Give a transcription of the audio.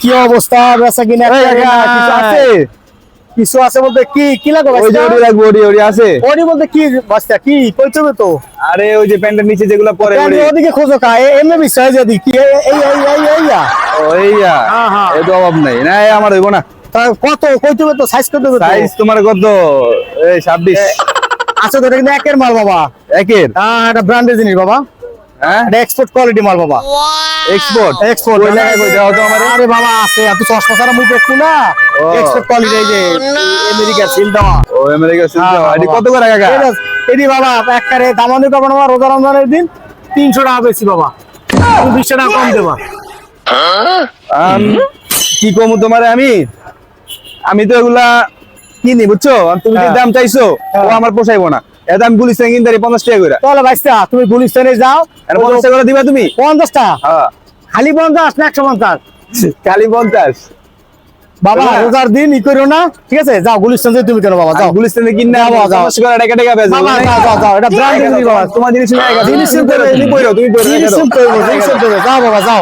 কি অবস্থা? বেচা কিনা কিছু আছে? কিছু আছে বলতে কি? কি লাগবে ওই যে আছে। ওডি বলতে কি বাস্তা কি? কই তো? আরে ওই যে প্যান্টের নিচে যেগুলো পরে ওদিকে খোঁজো কা এমনি বিষয় যদি কি এই এই এই এই এই ইয়া। ওইয়া হ্যাঁ, হ্যাঁ। এই তো অভাব নাই। না আমার হইব না। কত? কই তো? সাইজ কত সাইজ তোমার কত? এই ছাব্বিশ। আছে তো এটা কিন্তু একের মাল বাবা। একের? হ্যাঁ এটা ব্র্যান্ডের জিনিস বাবা। হ্যাঁ? এটা এক্সপোর্ট কোয়ালিটি মাল বাবা। এক্সপোর্ট এক্সপোর্ট ওই দাও তো আমারে আরে বাবা আছে। এত চশমা ছাড়া মুই দেখু না। ও। এক্সপোর্ট কোয়ালিটি এই যে আমেরিকার সিল দেওয়া। ও আমেরিকা হ্যাঁ, এটি বাবা। কত করে কাকা? এটা- এটি বাবা একবারে দামানি করব না রোজা রমজানের দিন। তিনশো টাকা বেশি বাবা। তুমি বিশশো টাকা কম দেবা। কি কমু তোমারে আমি? আমি তো এগুলা কিনি বুঝছ? তুমি যে হ্যাঁ। দাম চাইছো ও হ্যাঁ। আমার পোষাইবো না। এটা আমি গুলিস্তান কিনতে পঞ্চাশ টাকা করে। তাহলে ভাইস্তা তুমি গুলিস্তানে যাও। আর পঞ্চাশ টাকা করে দিবা তুমি? পঞ্চাশ টাকা। হ্যাঁ। খালি পঞ্চাশ না একশো পঞ্চাশ? খালি পঞ্চাশ। বাবা না। রোজার দিন ই করো না ঠিক আছে? যাও গুলিস্তান যাই তুমি কেন বাবা যাও। গুলিস্তানে কিনে যাও, যাব যাও। করে টাকা টাকা বেচবো। বাবা? যাও যাও যাও এটা জিনিস বাবা তোমার জিনিস। জিনিস তুমি পরো, তুমি তুমি জিনিস। জিনিস করব যাও বাবা যাও।